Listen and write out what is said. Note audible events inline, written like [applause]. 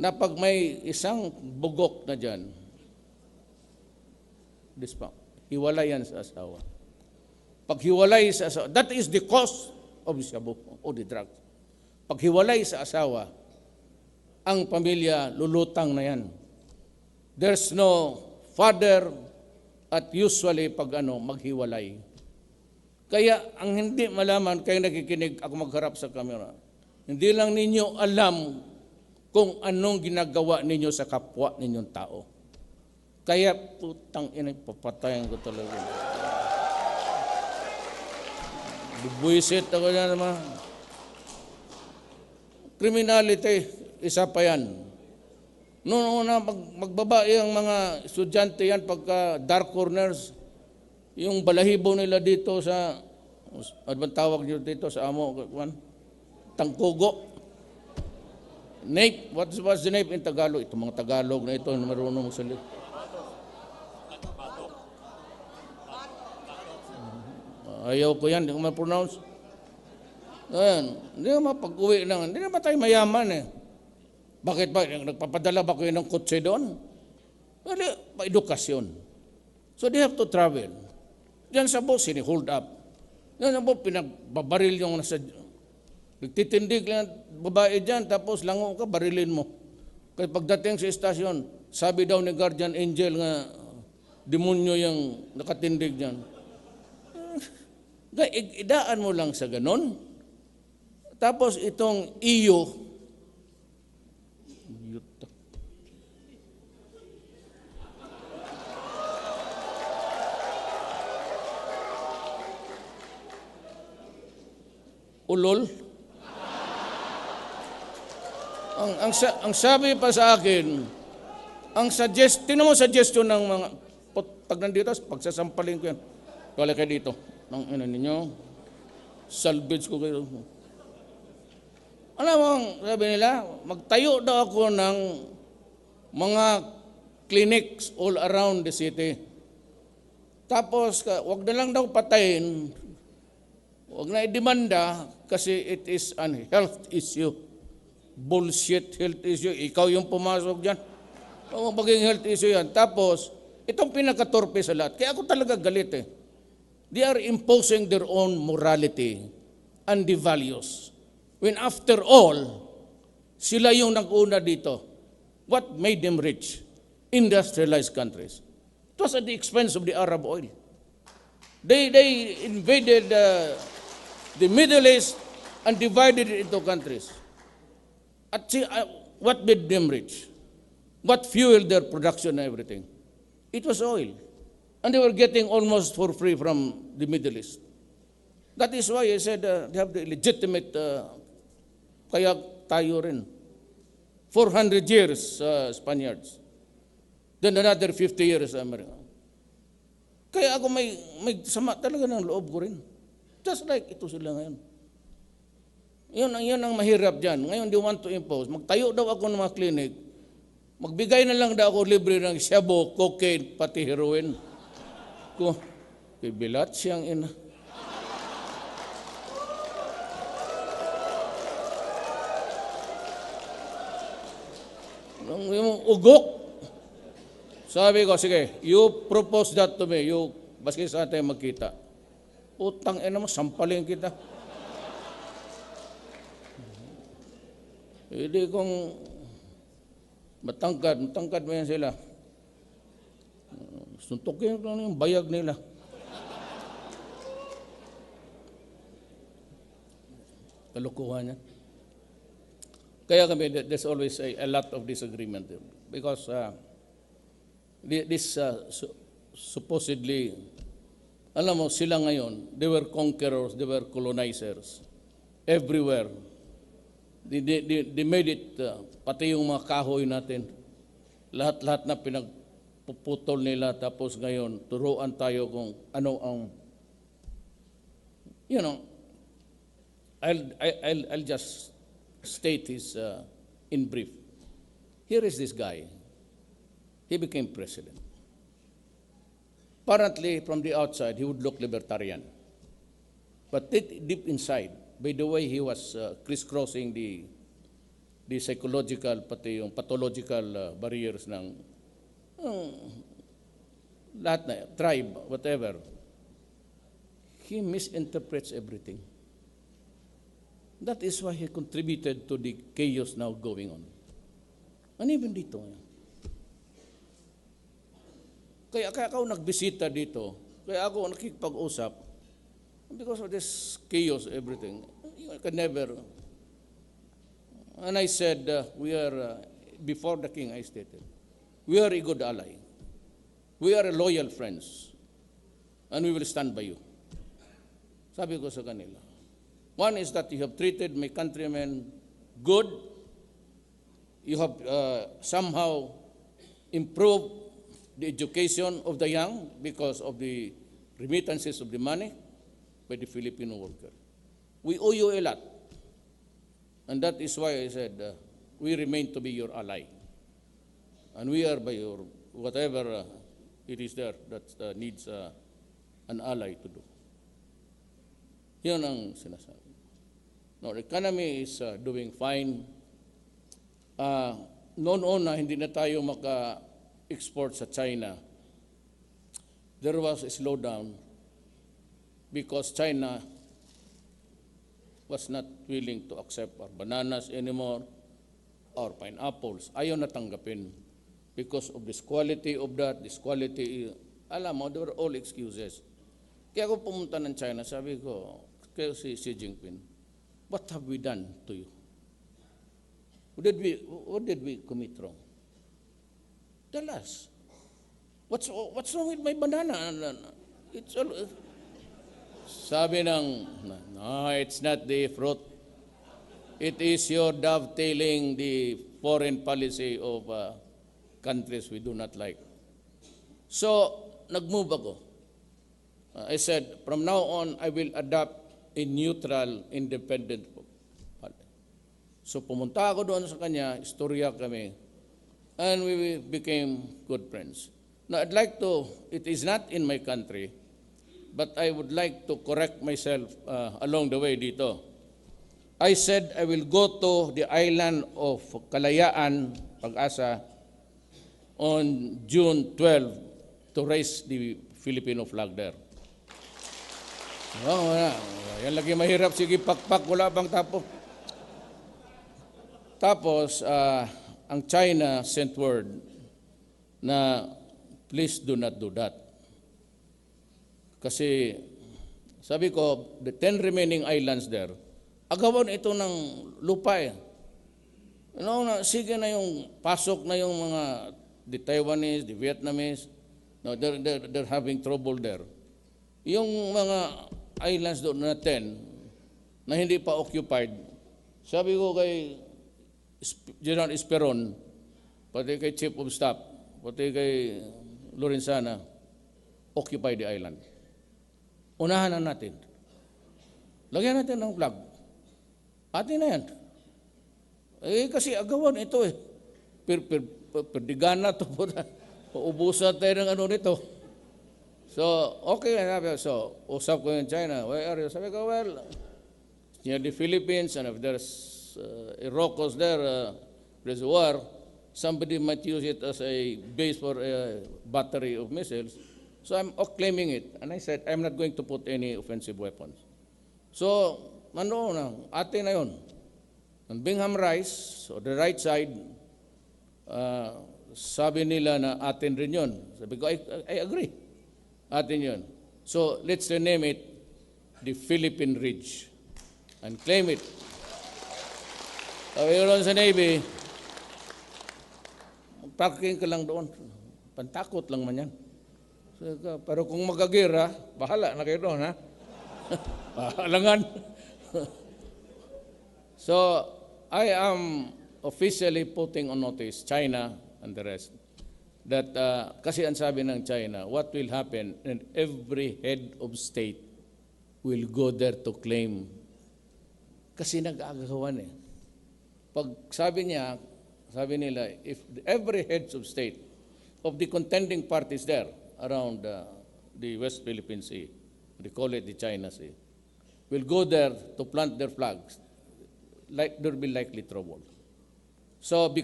na pag may isang bugok na dyan, this pa, hiwalay yan sa asawa. Pag hiwalay sa asawa, that is the cause of shabu o the drugs. Pag hiwalay sa asawa, ang pamilya lulutang na yan. There's no father at usually pag ano, maghiwalay. Kaya ang hindi malaman, kayo nakikinig ako magharap sa camera, hindi lang ninyo alam kung anong ginagawa ninyo sa kapwa ninyong tao. Kaya putang ina, papatayan ko talaga. Bubuisit ako na naman. Criminality, isa pa yan. Noong una, mag, magbabae ang mga estudyante yan pagka dark corners, yung balahibo nila dito sa, ano tawag nyo dito sa amo, tangkugo. Nape, what's, what's the nape in Tagalog? Ito mga Tagalog na ito, na marunong magsalit. Ayaw ko yan, hindi ko ma-pronounce. Ayan, hindi naman pag-uwi lang, hindi naman tayo mayaman eh. Bakit ba? Nagpapadala ba kayo ng kotse doon? Pa edukasyon. So they have to travel. Diyan sa bus, sini-hold up. Diyan sa bus, pinagbabaril yung nasa... Nagtitindig lang babae dyan, tapos lango ka, barilin mo. Kaya pagdating sa estasyon, sabi daw ni Guardian Angel nga, demonyo yung nakatindig dyan. Idaan mo lang sa ganon. Tapos itong iyo. Ulol. Ang, ang, ang sabi pa sa akin, ang suggest, tinan mo suggestion ng mga, pag- nandito, pagsasampalin ko yan. Kala kayo dito, ng ina ninyo, salvage ko kayo. Alam mo, sabi nila, magtayo daw ako ng mga clinics all around the city. Tapos, wag na lang daw patayin, wag na idemanda kasi it is an health issue. Bullshit health issue. Ikaw yung pumasok dyan. O maging health issue yan. Tapos, itong pinakatorpe sa lahat. Kaya ako talaga galit eh. They are imposing their own morality and the values. When after all, sila yung nag-una dito. What made them rich? Industrialized countries. It was at the expense of the Arab oil. They, they invaded uh, the Middle East and divided it into countries. At si, uh, what made them rich? What fueled their production and everything? It was oil. And they were getting almost for free from the Middle East. That is why I said uh, they have the legitimate, uh, kaya tayo rin. 400 years uh, Spaniards. Then another 50 years America. Kaya ako may, may sama talaga ng loob ko rin. Just like ito sila ngayon. Yun, ang- yun ang mahirap dyan. Ngayon, they want to impose. Magtayo daw ako ng mga clinic. Magbigay na lang daw ako libre ng shabu, cocaine, pati heroin. Ko, bibilat siyang ina. Yung ugok. Sabi ko, sige, you propose that to me. You, baski sa atin magkita. Utang ina mo, sampalin kita. Hindi kung matangkad, matangkad mo yan sila. Suntukin ko yung bayag nila. Kalukuhan yan. Kaya kami, there- there's always a, a lot of disagreement because uh, thi- this uh, su- supposedly, alam mo, sila ngayon, they were conquerors, they were colonizers everywhere. They, they, they, made it, uh, pati yung mga kahoy natin, lahat-lahat na pinagpuputol nila, tapos ngayon, turuan tayo kung ano ang, you know, I'll, I'll, I'll just state his uh, in brief. Here is this guy. He became president. Apparently, from the outside, he would look libertarian. But deep inside, by the way he was uh, crisscrossing the the psychological pati yung pathological uh, barriers ng ng lahat na, tribe, whatever. He misinterprets everything. That is why he contributed to the chaos now going on. And even dito. Kaya, kaya ako nagbisita dito, kaya ako nakikipag-usap, because of this chaos, everything, you can never. And I said, uh, we are, uh, before the king, I stated, we are a good ally. We are loyal friends. And we will stand by you. Sabi ko sa kanila. One is that you have treated my countrymen good. You have uh, somehow improved the education of the young because of the remittances of the money by the Filipino worker. We owe you a lot. And that is why I said, uh, we remain to be your ally. And we are by your, whatever uh, it is there that uh, needs uh, an ally to do. Yun ang sinasabi. No, the economy is uh, doing fine. Uh, noon na hindi na tayo maka-export sa China. There was a slowdown because China was not willing to accept our bananas anymore, our pineapples. Ayaw na tanggapin because of this quality of that, this quality. Alam mo, they were all excuses. Kaya ako pumunta ng China, sabi ko, kay si Xi Jinping, what have we done to you? What did we, what did we commit wrong? Tell us. What's, what's wrong with my banana? It's all, sabi ng, no, it's not the fruit. It is your dovetailing the foreign policy of uh, countries we do not like. So, nag-move ako. Uh, I said, from now on, I will adopt a neutral, independent policy. So, pumunta ako doon sa kanya, istorya kami, and we became good friends. Now, I'd like to, it is not in my country, but I would like to correct myself uh, along the way dito. I said I will go to the island of Kalayaan, Pag-asa, on June 12 to raise the Filipino flag there. Oh, wala. Yan lagi mahirap. Sige, pakpak, wala bang tapos. Tapos, ah, ang China sent word na please do not do that. Kasi sabi ko, the 10 remaining islands there, agawan ito ng lupa eh. Know, na, sige na yung pasok na yung mga the Taiwanese, the Vietnamese, no, they're, they're, they're having trouble there. Yung mga islands doon na 10 na hindi pa occupied, sabi ko kay General Esperon, pati kay Chief of Staff, pati kay Lorenzana, occupy the island. Unahan na natin. Lagyan natin ng flag. Atin na yan. Eh, kasi agawan ito eh. Per, per, per, perdigana to [laughs] po na. Tayo ng ano nito. So, okay. So, usap ko yung China. Where are you? Sabi ko, well, near the Philippines, and if there's uh, a Rocos there, uh, reservoir, somebody might use it as a base for a battery of missiles. So I'm claiming it. And I said, I'm not going to put any offensive weapons. So, ano na, ate na yun. Ang Bingham Rice, so the right side, uh, sabi nila na atin rin yun. Sabi ko, I, I agree. Atin yun. So, let's rename it the Philippine Ridge and claim it. Sabi ko sa Navy, parking ka lang doon. Pantakot lang man yan. Pero kung magagira, bahala na kayo doon, ha? [laughs] Bahalangan. [laughs] so, I am officially putting on notice China and the rest that uh, kasi ang sabi ng China, what will happen and every head of state will go there to claim kasi nag-aagawan eh. Pag sabi niya, sabi nila, if every heads of state of the contending parties there around uh, the West Philippine Sea, they call it the China Sea, will go there to plant their flags, like there will be likely trouble. So, bec-